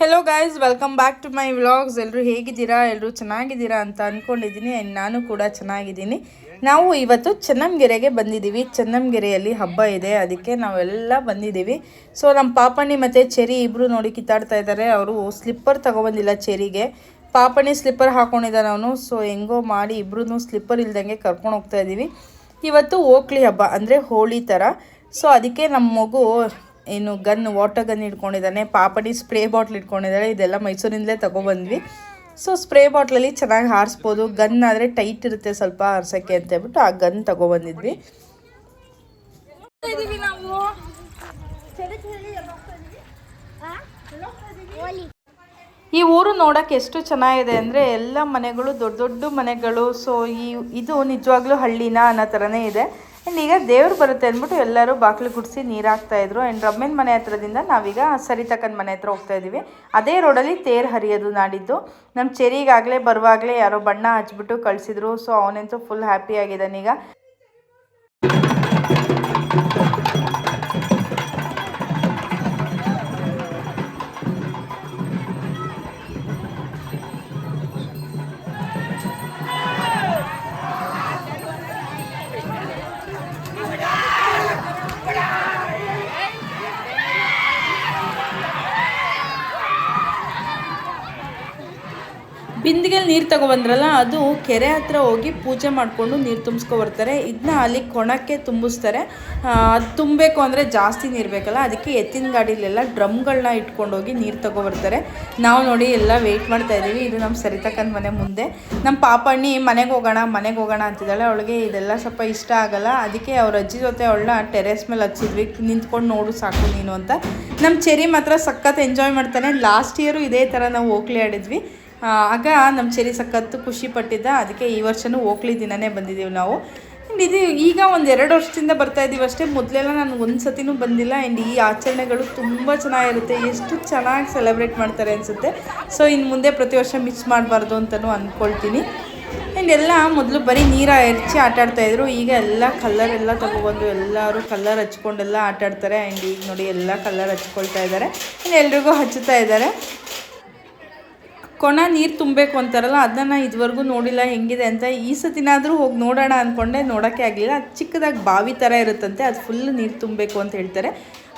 Hello guys welcome back to my vlogs ಎಲ್ಲರೂ ಹೇಗಿದ್ದೀರಾ? ಎಲ್ಲರೂ ಚೆನ್ನಾಗಿದ್ದೀರಾ ಅಂತ ಅಂದ್ಕೊಂಡಿದ್ದೀನಿ ಆ್ಯಂಡ್ ನಾನು ಕೂಡ ಚೆನ್ನಾಗಿದ್ದೀನಿ. ನಾವು ಇವತ್ತು ಚೆನ್ನಂಗೆರೆಗೆ ಬಂದಿದ್ದೀವಿ. ಚೆನ್ನಂಗೆರೆಯಲ್ಲಿ ಹಬ್ಬ ಇದೆ. ಅದಕ್ಕೆ ನಾವೆಲ್ಲ ಬಂದಿದ್ದೀವಿ. ಸೊ ನಮ್ಮ ಪಾಪಣ್ಣಿ ಮತ್ತು ಚೆರಿ ಇಬ್ಬರು ನೋಡಿ ಕಿತ್ತಾಡ್ತಾ ಇದ್ದಾರೆ. ಅವರು ಸ್ಲಿಪ್ಪರ್ ತಗೊಬಂದಿಲ್ಲ ಚೆರಿಗೆ. ಪಾಪಣ್ಣಿ ಸ್ಲಿಪ್ಪರ್ ಹಾಕ್ಕೊಂಡಿದ್ದಾನೆ ಅವನು. ಸೊ ಹೆಂಗೋ ಮಾಡಿ ಇಬ್ಬರೂ ಸ್ಲಿಪ್ಪರ್ ಇಲ್ದಂಗೆ ಕರ್ಕೊಂಡು ಹೋಗ್ತಾ ಇದ್ದೀವಿ. ಇವತ್ತು ಓಕ್ಲಿ ಹಬ್ಬ, ಅಂದರೆ ಹೋಳಿ ಥರ ಸೊ ಅದಕ್ಕೆ ನಮ್ಮ ಮಗು ಏನು ಗನ್ ವಾಟರ್ ಗನ್ ಇಟ್ಕೊಂಡಿದ್ದಾನೆ ಪಾಪಡಿ ಸ್ಪ್ರೇ ಬಾಟ್ಲ್ ಇಟ್ಕೊಂಡಿದ್ದಾಳೆ ಇದೆಲ್ಲ ಮೈಸೂರಿಂದಲೇ ತಗೊಬಂದ್ವಿ. ಸೊ ಸ್ಪ್ರೇ ಬಾಟ್ಲಲ್ಲಿ ಚೆನ್ನಾಗಿ ಹಾರಿಸ್ಬೋದು. ಗನ್ ಆದರೆ ಟೈಟ್ ಇರುತ್ತೆ ಸ್ವಲ್ಪ ಹಾರಿಸೋಕ್ಕೆ ಅಂತ ಹೇಳ್ಬಿಟ್ಟು ಆ ಗನ್ ತಗೊಬಂದಿದ್ವಿ. ಈ ಊರು ನೋಡೋಕ್ಕೆ ಎಷ್ಟು ಚೆನ್ನಾಗಿದೆ ಅಂದರೆ ಎಲ್ಲ ಮನೆಗಳು ದೊಡ್ಡ ದೊಡ್ಡ ಮನೆಗಳು. ಸೊ ಈ, ಇದು ನಿಜವಾಗ್ಲೂ ಹಳ್ಳಿನ ಅನ್ನೋ ಥರನೇ ಇದೆ. ಆ್ಯಂಡ್ ಈಗ ದೇವ್ರು ಬರುತ್ತೆ ಅಂದ್ಬಿಟ್ಟು ಎಲ್ಲರೂ ಬಾಗಿಲು ಗುಡಿಸಿ ನೀರು ಹಾಕ್ತಾಯಿದ್ರು ಆ್ಯಂಡ್ ರಮ್ಯನ ಮನೆ ಹತ್ರದಿಂದ ನಾವೀಗ ಸರಿತಕ್ಕನ ಮನೆ ಹತ್ರ ಹೋಗ್ತಾ ಇದ್ದೀವಿ. ಅದೇ ರೋಡಲ್ಲಿ ತೇರು ಹರಿಯೋದು ನಾಡಿದ್ದು. ನಮ್ಮ ಚೆರಿಗಾಗಲೇ, ಬರುವಾಗಲೇ ಯಾರೋ ಬಣ್ಣ ಹಚ್ಬಿಟ್ಟು ಕಳಿಸಿದ್ರು. ಸೊ ಅವನಂತೂ ಫುಲ್ ಹ್ಯಾಪಿ ಆಗಿದ್ದಾನೀಗ. ಬಿಂದಿಗೆಲಿ ನೀರು ತಗೊಬಂದ್ರಲ್ಲ ಅದು ಕೆರೆ ಹತ್ರ ಹೋಗಿ ಪೂಜೆ ಮಾಡಿಕೊಂಡು ನೀರು ತುಂಬಿಸ್ಕೊ ಬರ್ತಾರೆ. ಇದನ್ನ ಅಲ್ಲಿ ಕೊಣಕ್ಕೆ ತುಂಬಿಸ್ತಾರೆ. ಅದು ತುಂಬಬೇಕು ಅಂದರೆ ಜಾಸ್ತಿ ನೀರು ಬೇಕಲ್ಲ, ಅದಕ್ಕೆ ಎತ್ತಿನ ಗಾಡಿಲೆಲ್ಲ ಡ್ರಮ್ಗಳನ್ನ ಇಟ್ಕೊಂಡೋಗಿ ನೀರು ತಗೊಬರ್ತಾರೆ ನಾವು ನೋಡಿ ಎಲ್ಲ ವೆಯ್ಟ್ ಮಾಡ್ತಾ ಇದ್ದೀವಿ. ಇದು ನಮ್ಮ ಸರಿತಕ್ಕಂಥ ಮನೆ ಮುಂದೆ. ನಮ್ಮ ಪಾಪಣ್ಣಿ ಮನೆಗೆ ಹೋಗೋಣ ಮನೆಗೆ ಹೋಗೋಣ ಅಂತಿದ್ದಾಳೆ. ಅವಳಿಗೆ ಇದೆಲ್ಲ ಸ್ವಲ್ಪ ಇಷ್ಟ ಆಗಲ್ಲ. ಅದಕ್ಕೆ ಅವ್ರ ಅಜ್ಜಿ ಜೊತೆ ಅವಳನ್ನ ಟೆರೆಸ್ ಮೇಲೆ ಹಚ್ಚಿದ್ವಿ. ನಿಂತ್ಕೊಂಡು ನೋಡು ಸಾಕು ನೀನು ಅಂತ. ನಮ್ಮ ಚೆರಿ ಮಾತ್ರ ಸಖತ್ ಎಂಜಾಯ್ ಮಾಡ್ತಾನೆ. ಲಾಸ್ಟ್ ಇಯರು ಇದೇ ಥರ ನಾವು ಹೋಗ್ಲಿ ಆಡಿದ್ವಿ. ಆಗ ನಮ್ಮ ಚೆರಿ ಸಖತ್ತು ಖುಷಿ ಪಟ್ಟಿದ್ದ. ಅದಕ್ಕೆ ಈ ವರ್ಷವೂ ಓಕ್ಲಿ ದಿನನೇ ಬಂದಿದ್ದೀವಿ ನಾವು. ಆ್ಯಂಡ್ ಇದು ಈಗ ಒಂದು ಎರಡು ವರ್ಷದಿಂದ ಬರ್ತಾ ಇದ್ದೀವಿ ಅಷ್ಟೇ. ಮೊದಲೆಲ್ಲ ನಾನು ಒಂದು ಸತಿನೂ ಬಂದಿಲ್ಲ. ಆ್ಯಂಡ್ ಈ ಆಚರಣೆಗಳು ತುಂಬ ಚೆನ್ನಾಗಿರುತ್ತೆ. ಎಷ್ಟು ಚೆನ್ನಾಗಿ ಸೆಲೆಬ್ರೇಟ್ ಮಾಡ್ತಾರೆ ಅನಿಸುತ್ತೆ. ಸೊ ಇನ್ನು ಮುಂದೆ ಪ್ರತಿ ವರ್ಷ ಮಿಸ್ ಮಾಡಬಾರ್ದು ಅಂತಲೂ ಅಂದ್ಕೊಳ್ತೀನಿ ಆ್ಯಂಡ್ ಎಲ್ಲ ಮೊದಲು ಬರೀ ನೀರ ಎರಚಿ ಆಟಾಡ್ತಾಯಿದ್ರು ಈಗ ಎಲ್ಲ ಕಲ್ಲರ್ ಎಲ್ಲ ತಗೊಬಂದು ಎಲ್ಲರೂ ಕಲ್ಲರ್ ಹಚ್ಕೊಂಡೆಲ್ಲ ಆಟಾಡ್ತಾರೆ ಆ್ಯಂಡ್ ಈಗ ನೋಡಿ ಎಲ್ಲ ಕಲ್ಲರ್ ಹಚ್ಕೊಳ್ತಾ ಇದ್ದಾರೆ ಆ್ಯಂಡ್ ಎಲ್ರಿಗೂ ಹಚ್ಚುತ್ತಾ ಇದ್ದಾರೆ ಕೊಣ ನೀರು ತುಂಬಬೇಕು ಅಂತಾರಲ್ಲ, ಅದನ್ನು ಇದುವರೆಗೂ ನೋಡಿಲ್ಲ ಹೆಂಗಿದೆ ಅಂತ ಈ ಸತಿನಾದರೂ ಹೋಗಿ ನೋಡೋಣ ಅಂದ್ಕೊಂಡೆ ನೋಡೋಕ್ಕೆ ಆಗಲಿಲ್ಲ. ಅದು ಚಿಕ್ಕದಾಗಿ ಬಾವಿ ಥರ ಇರುತ್ತಂತೆ, ಅದು ಫುಲ್ ನೀರು ತುಂಬಬೇಕು ಅಂತ ಹೇಳ್ತಾರೆ.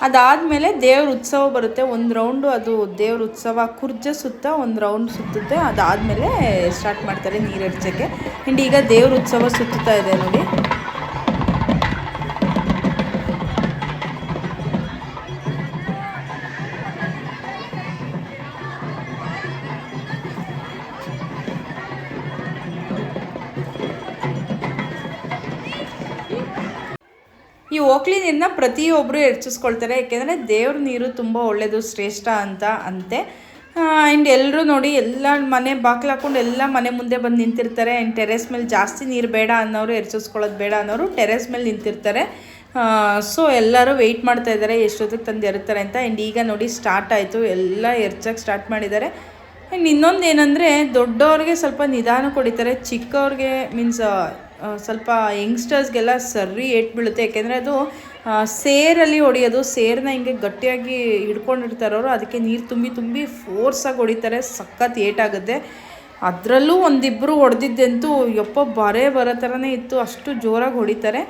ಅದಾದಮೇಲೆ ದೇವ್ರ ಉತ್ಸವ ಬರುತ್ತೆ, ಒಂದು ರೌಂಡು ಅದು ದೇವ್ರ ಉತ್ಸವ ಕುರ್ಜ ಸುತ್ತ ಒಂದು ರೌಂಡ್ ಸುತ್ತುತ್ತೆ, ಅದಾದಮೇಲೆ ಸ್ಟಾರ್ಟ್ ಮಾಡ್ತಾರೆ ನೀರು ಹರ್ಚೋಕ್ಕೆ. ಆ್ಯಂಡ್ ಈಗ ದೇವ್ರ ಉತ್ಸವ ಸುತ್ತುತ್ತಾ ಇದೆ ನೋಡಿ. ಈ ಓಕ್ಲಿ ನೀರನ್ನ ಪ್ರತಿಯೊಬ್ಬರು ಹೆಚ್ಚಿಸ್ಕೊಳ್ತಾರೆ, ಯಾಕೆಂದರೆ ದೇವ್ರ ನೀರು ತುಂಬ ಒಳ್ಳೆಯದು ಶ್ರೇಷ್ಠ ಅಂತ ಅಂತೆ. ಆ್ಯಂಡ್ ಎಲ್ಲರೂ ನೋಡಿ ಎಲ್ಲ ಮನೆ ಬಾಗಿಲು ಹಾಕ್ಕೊಂಡು ಎಲ್ಲ ಮನೆ ಮುಂದೆ ಬಂದು ನಿಂತಿರ್ತಾರೆ. ಆ್ಯಂಡ್ ಟೆರೆಸ್ ಮೇಲೆ ಜಾಸ್ತಿ ನೀರು ಬೇಡ ಅನ್ನೋರು ಎರ್ಚಿಸ್ಕೊಳ್ಳೋದು ಬೇಡ ಅನ್ನೋರು ಟೆರೆಸ್ ಮೇಲೆ ನಿಂತಿರ್ತಾರೆ. ಸೊ ಎಲ್ಲರೂ ವೆಯ್ಟ್ ಮಾಡ್ತಾ ಇದ್ದಾರೆ, ಎಷ್ಟೊತ್ತಿಗೆ ತಂದು ಎರುತ್ತಾರೆ ಅಂತ. ಆ್ಯಂಡ್ ಈಗ ನೋಡಿ ಸ್ಟಾರ್ಟ್ ಆಯಿತು, ಎಲ್ಲ ಎರ್ಚಕ್ಕೆ ಸ್ಟಾರ್ಟ್ ಮಾಡಿದ್ದಾರೆ. ಆ್ಯಂಡ್ ಇನ್ನೊಂದು ಏನಂದರೆ, ದೊಡ್ಡವ್ರಿಗೆ ಸ್ವಲ್ಪ ನಿಧಾನ ಕೊಡಿತಾರೆ, ಚಿಕ್ಕವ್ರಿಗೆ ಮೀನ್ಸ್ ಸ್ವಲ್ಪ ಯಂಗ್ಸ್ಟರ್ಸ್ಗೆಲ್ಲ ಸರಿ ಏಟ್ ಬೀಳುತ್ತೆ ಯಾಕೆಂದರೆ ಅದು ಸೇರಲ್ಲಿ ಹೊಡೆಯೋದು ಸೇರನ್ನ ಹಿಂಗೆ ಗಟ್ಟಿಯಾಗಿ ಹಿಡ್ಕೊಂಡಿರ್ತಾರೆ ಅವರು ಅದಕ್ಕೆ ನೀರು ತುಂಬಿ ತುಂಬಿ ಫೋರ್ಸಾಗಿ ಹೊಡಿತಾರೆ, ಸಖತ್ ಏಟಾಗುತ್ತೆ. ಅದರಲ್ಲೂ ಒಂದಿಬ್ಬರು ಹೊಡೆದಿದ್ದಂತೂ ಯಪ್ಪ ಬರೇ ಬರೋ ಥರನೇ ಇತ್ತು, ಅಷ್ಟು ಜೋರಾಗಿ ಹೊಡಿತಾರೆ.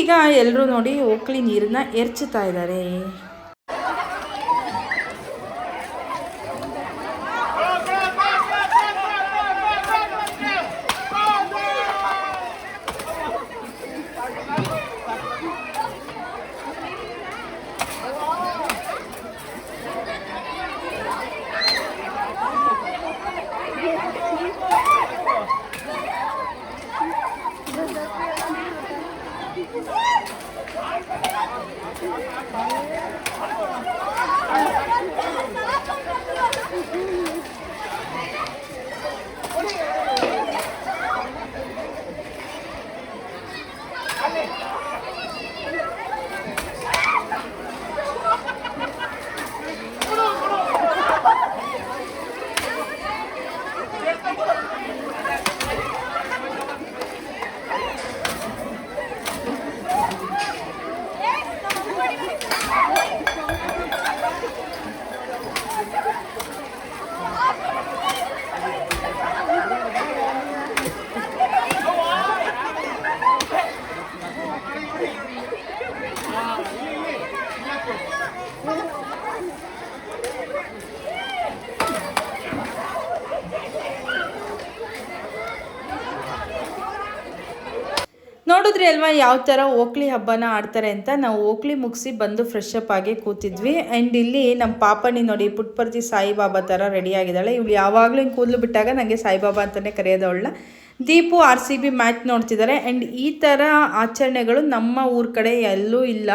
ಈಗ ಎಲ್ಲರೂ ನೋಡಿ, ಓಕ್ಲಿ ನೀರನ್ನ ಎರ್ಚುತ್ತಾ ಇದ್ದಾರೆ. What do you. ನೋಡಿದ್ರಿ ಅಲ್ವಾ ಯಾವ ಥರ ಓಕ್ಲಿ ಹಬ್ಬನ ಆಡ್ತಾರೆ ಅಂತ? ನಾವು ಓಕ್ಲಿ ಮುಗಿಸಿ ಬಂದು ಫ್ರೆಶ್ ಅಪ್ ಆಗಿ ಕೂತಿದ್ವಿ. ಆ್ಯಂಡ್ ಇಲ್ಲಿ ನಮ್ಮ ಪಾಪನಿ ನೋಡಿ ಪುಟ್ಪರ್ತಿ ಸಾಯಿಬಾಬಾ ಥರ ರೆಡಿ ಆಗಿದ್ದಾಳೆ. ಇವಳು ಯಾವಾಗಲೂ ಕೂದಲು ಬಿಟ್ಟಾಗ ನನಗೆ ಸಾಯಿಬಾಬಾ ಅಂತಲೇ ಕರೆಯೋದವಳನ್ನ Deepu R C B match ನೋಡ್ತಿದ್ದಾರೆ. ಆ್ಯಂಡ್ ಈ ಥರ ಆಚರಣೆಗಳು ನಮ್ಮ ಊರ ಕಡೆ ಎಲ್ಲೂ ಇಲ್ಲ.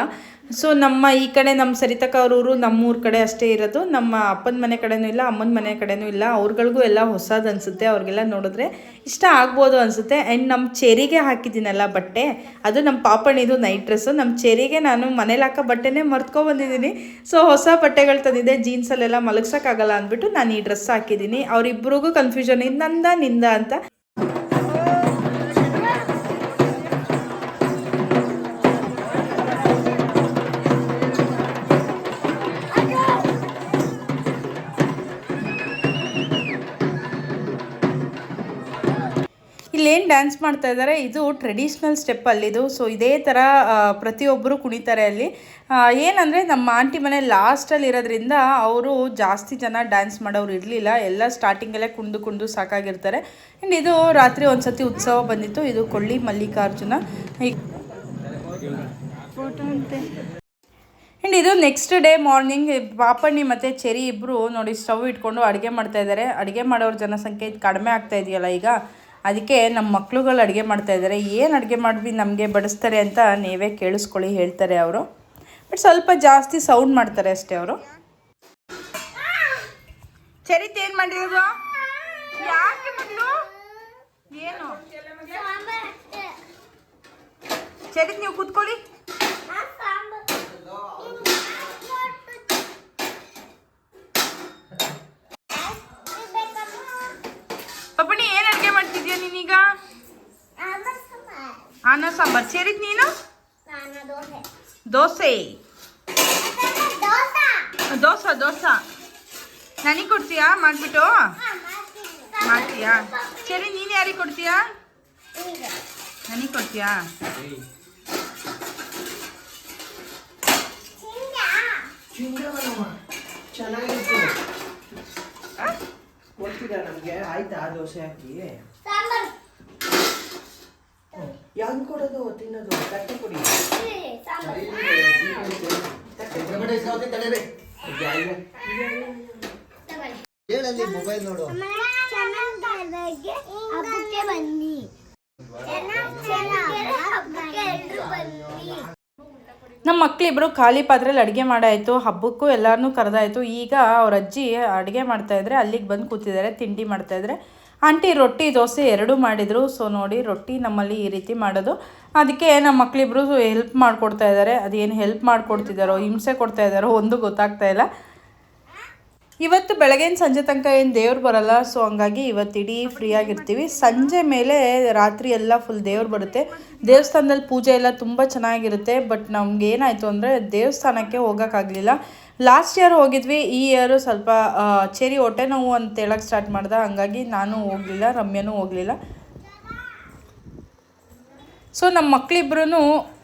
ಸೊ ನಮ್ಮ ಈ ಕಡೆ ನಮ್ಮ ಸರಿತಕ್ಕ ನಮ್ಮ ಊರ ಕಡೆ ಅಷ್ಟೇ ಇರೋದು. ನಮ್ಮ ಅಪ್ಪನ ಮನೆ ಕಡೆನೂ ಇಲ್ಲ, ಅಮ್ಮನ ಮನೆ ಕಡೆನೂ ಇಲ್ಲ. ಅವ್ರಗಳಿಗೂ ಎಲ್ಲ ಹೊಸದು ಅನಿಸುತ್ತೆ ಅವ್ರಿಗೆಲ್ಲ ನೋಡಿದ್ರೆ. ಇಷ್ಟ ಆಗ್ಬೋದು ಅನಿಸುತ್ತೆ. ಆ್ಯಂಡ್ ನಮ್ಮ ಚೆರಿಗೆ ಹಾಕಿದ್ದೀನಲ್ಲ ಬಟ್ಟೆ, ಅದು ನಮ್ಮ ಪಾಪಣಿದು ನೈಟ್ ಡ್ರೆಸ್ಸು. ನಮ್ಮ ಚೆರಿಗೆ ನಾನು ಮನೇಲಿ ಹಾಕೋ ಬಟ್ಟೆನೇ ಮರ್ತ್ಕೊಬಂದಿದ್ದೀನಿ ಸೊ ಹೊಸ ಬಟ್ಟೆಗಳು ತಂದಿದ್ದೆ, ಜೀನ್ಸಲ್ಲೆಲ್ಲ ಮಲಗ್ಸೋಕ್ಕಾಗಲ್ಲ ಅಂದ್ಬಿಟ್ಟು ನಾನು ಈ ಡ್ರೆಸ್ ಹಾಕಿದ್ದೀನಿ. ಅವರಿಬ್ಬರಿಗೂ ಕನ್ಫ್ಯೂಷನ್ ಇದು ನಂದ ನಿಂದ ಅಂತ. ಇಲ್ಲೇನು ಡ್ಯಾನ್ಸ್ ಮಾಡ್ತಾ ಇದ್ದಾರೆ ಇದು ಟ್ರೆಡಿಷ್ನಲ್ ಸ್ಟೆಪ್ ಅಲ್ಲಿದು ಸೊ ಇದೇ ಥರ ಪ್ರತಿಯೊಬ್ಬರು ಕುಣಿತಾರೆ ಅಲ್ಲಿ. ಏನಂದರೆ ನಮ್ಮ ಆಂಟಿ ಮನೆ ಲಾಸ್ಟಲ್ಲಿ ಇರೋದ್ರಿಂದ ಅವರು ಜಾಸ್ತಿ ಜನ ಡ್ಯಾನ್ಸ್ ಮಾಡೋರು ಇರಲಿಲ್ಲ. ಎಲ್ಲ ಸ್ಟಾರ್ಟಿಂಗಲ್ಲೇ ಕುಣಿದು ಕುಣಿದು ಸಾಕಾಗಿರ್ತಾರೆ. ಆ್ಯಂಡ್ ಇದು ರಾತ್ರಿ ಒಂದು ಸತಿ ಉತ್ಸವ ಬಂದಿತ್ತು. ಇದು ಕೊಳ್ಳಿ ಮಲ್ಲಿಕಾರ್ಜುನ. ಆ್ಯಂಡ್ ಇದು ನೆಕ್ಸ್ಟ್ ಡೇ ಮಾರ್ನಿಂಗ್ ಪಾಪಣ್ಣಿ ಮತ್ತು ಚೆರಿ ಇಬ್ಬರು ನೋಡಿ ಸ್ಟವ್ ಇಟ್ಕೊಂಡು ಅಡುಗೆ ಮಾಡ್ತಾ ಇದ್ದಾರೆ ಅಡುಗೆ ಮಾಡೋರ ಜನಸಂಖ್ಯೆ ಇದು ಕಡಿಮೆ ಆಗ್ತಾ ಇದೆಯಲ್ಲ ಈಗ. ಅದಕ್ಕೆ ನಮ್ಮ ಮಕ್ಕಳುಗಳು ಅಡುಗೆ ಮಾಡ್ತಾ ಇದ್ದಾರೆ. ಏನು ಅಡುಗೆ ಮಾಡಿದ್ವಿ ನಮಗೆ ಬಡಿಸ್ತಾರೆ ಅಂತ ನೀವೇ ಕೇಳಿಸ್ಕೊಳ್ಳಿ ಹೇಳ್ತಾರೆ ಅವರು. ಬಟ್ ಸ್ವಲ್ಪ ಜಾಸ್ತಿ ಸೌಂಡ್ ಮಾಡ್ತಾರೆ ಅಷ್ಟೇ ಅವರು. ಚರಿತ್ ಏನು ಮಾಡಿರೋದು? ಯಾಕೆ ಮಗಳು ಏನು? ಚರಿತ್ ನೀವು ಕೂತ್ಕೊಳ್ಳಿ ಪಪ್ಪಣಿ ಏನು ಅಡುಗೆ ಮಾಡ್ತಿದ್ಯಾ ನೀನೀಗ ಅನ್ನ ಸಾಂಬಾರ್ ಸೇರಿದ್ ನೀನು ದೋಸೆ ದೋಸೆ ದೋಸೆ ನನಗೆ ಕೊಡ್ತೀಯಾ ಮಾಡಿಬಿಟ್ಟು ಮಾಡ್ತೀಯಾ ಸರಿ ನೀನು ಯಾರಿಗೆ ಕೊಡ್ತೀಯಾ ನನಗೆ ಕೊಡ್ತೀಯಾ ಚಿಂಗವನಮ್ಮ ಚೆನ್ನಾಗಿತ್ತು ಕೊಡ್ತೀರಾ ನಮಗೆ ಆಯ್ತಾ ದೋಸೆ ಹಾಕಿ ಯಾವ್ದು ಕೊಡೋದು ತಿನ್ನೋದು ತಟ್ಟೆ ಕೊಡಿ ಹೇಳಲ್ಲಿ ಮೊಬೈಲ್ ನೋಡು. ಹಬ್ಬಕ್ಕೆ ಬನ್ನಿ. ಹಬ್ಬಕ್ಕೆ ಬನ್ನಿ. ನಮ್ಮ ಮಕ್ಕಳಿಬ್ಬರು ಖಾಲಿ ಪಾತ್ರೆಯಲ್ಲಿ ಅಡುಗೆ ಮಾಡಾಯಿತು, ಹಬ್ಬಕ್ಕೂ ಎಲ್ಲರನ್ನೂ ಕರೆದಾಯಿತು. ಈಗ ಅವ್ರ ಅಜ್ಜಿ ಅಡುಗೆ ಮಾಡ್ತಾಯಿದ್ರೆ ಅಲ್ಲಿಗೆ ಬಂದು ಕೂತಿದ್ದಾರೆ ತಿಂಡಿ ಮಾಡ್ತಾಯಿದ್ರೆ ಆಂಟಿ ರೊಟ್ಟಿ, ದೋಸೆ ಎರಡೂ ಮಾಡಿದರು. ಸೊ ನೋಡಿ ರೊಟ್ಟಿ ನಮ್ಮಲ್ಲಿ ಈ ರೀತಿ ಮಾಡೋದು. ಅದಕ್ಕೆ ನಮ್ಮ ಮಕ್ಕಳಿಬ್ರು ಹೆಲ್ಪ್ ಮಾಡಿಕೊಡ್ತಾ ಇದ್ದಾರೆ ಅದೇನು ಹೆಲ್ಪ್ ಮಾಡಿಕೊಡ್ತಿದ್ದಾರೋ ಹಿಂಸೆ ಕೊಡ್ತಾ ಇದ್ದಾರೋ ಒಂದು ಗೊತ್ತಾಗ್ತಾ ಇಲ್ಲ. ಇವತ್ತು ಬೆಳಗಿನ ಸಂಜೆ ತನಕ ಏನು ದೇವ್ರು ಬರಲ್ಲ ಸೊ ಹಂಗಾಗಿ ಇವತ್ತು ಇಡೀ ಫ್ರೀ ಆಗಿರ್ತೀವಿ. ಸಂಜೆ ಮೇಲೆ ರಾತ್ರಿ ಎಲ್ಲ ಫುಲ್ ದೇವ್ರು ಬರುತ್ತೆ. ದೇವಸ್ಥಾನದಲ್ಲಿ ಪೂಜೆ ಎಲ್ಲ ತುಂಬ ಚೆನ್ನಾಗಿರುತ್ತೆ ಬಟ್ ನಮ್ಗೆ ಏನಾಯಿತು ಅಂದರೆ ದೇವಸ್ಥಾನಕ್ಕೆ ಹೋಗೋಕ್ಕಾಗಲಿಲ್ಲ. ಲಾಸ್ಟ್ ಇಯರ್ ಹೋಗಿದ್ವಿ, ಈ ಇಯರು ಸ್ವಲ್ಪ ಚೆರಿ ಹೊಟ್ಟೆ ನೋವು ಅಂತ ಹೇಳಕ್ಕೆ ಸ್ಟಾರ್ಟ್ ಮಾಡ್ದೆ, ಹಂಗಾಗಿ ನಾನು ಹೋಗಲಿಲ್ಲ, ರಮ್ಯನೂ ಹೋಗಲಿಲ್ಲ. ಸೊ ನಮ್ಮ ಮಕ್ಕಳಿಬ್ರು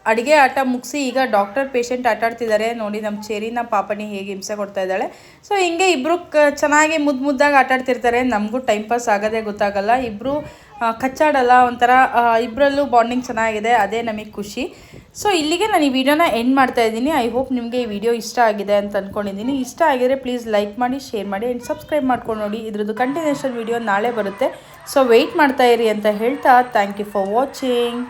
ಅಡುಗೆ ಆಟ ಮುಗಿಸಿ ಈಗ ಡಾಕ್ಟರ್ ಪೇಷಂಟ್ ಆಟಾಡ್ತಿದ್ದಾರೆ. ನೋಡಿ ನಮ್ಮ ಚೇರಿನ ಪಾಪನಿ ಹೇಗೆ ಹಿಂಸೆ ಕೊಡ್ತಾ ಇದ್ದಾಳೆ. ಸೊ ಹಿಂಗೆ ಇಬ್ಬರು ಕ ಚೆನ್ನಾಗಿ ಮುದ್ದು ಮುದ್ದಾಗಿ ಆಟಾಡ್ತಿರ್ತಾರೆ. ನಮಗೂ ಟೈಮ್ ಪಾಸ್ ಆಗೋದೆ ಗೊತ್ತಾಗಲ್ಲ. ಇಬ್ಬರು ಕಚ್ಚಾಡಲ್ಲ. ಒಂಥರ ಇಬ್ಬರಲ್ಲೂ ಬಾಂಡಿಂಗ್ ಚೆನ್ನಾಗಿದೆ. ಅದೇ ನಮಗೆ ಖುಷಿ. ಸೊ ಇಲ್ಲಿಗೆ ನಾನು ಈ ವಿಡಿಯೋನ ಎಂಡ್ ಮಾಡ್ತಾ ಇದ್ದೀನಿ. ಐ ಹೋಪ್ ನಿಮಗೆ ಈ ವಿಡಿಯೋ ಇಷ್ಟ ಆಗಿದೆ ಅಂತ ಅಂದ್ಕೊಂಡಿದ್ದೀನಿ ಇಷ್ಟ ಆಗಿದ್ರೆ ಪ್ಲೀಸ್ ಲೈಕ್ ಮಾಡಿ ಶೇರ್ ಮಾಡಿ ಆ್ಯಂಡ್ ಸಬ್ಸ್ಕ್ರೈಬ್ ಮಾಡ್ಕೊಂಡು ನೋಡಿ. ಇದ್ರದ್ದು ಕಂಟಿನ್ಯೂಷನ್ ವಿಡಿಯೋ ನಾಳೆ ಬರುತ್ತೆ. ಸೊ ವೆಯ್ಟ್ ಮಾಡ್ತಾ ಇರಿ ಅಂತ ಹೇಳ್ತಾ. Thank you for watching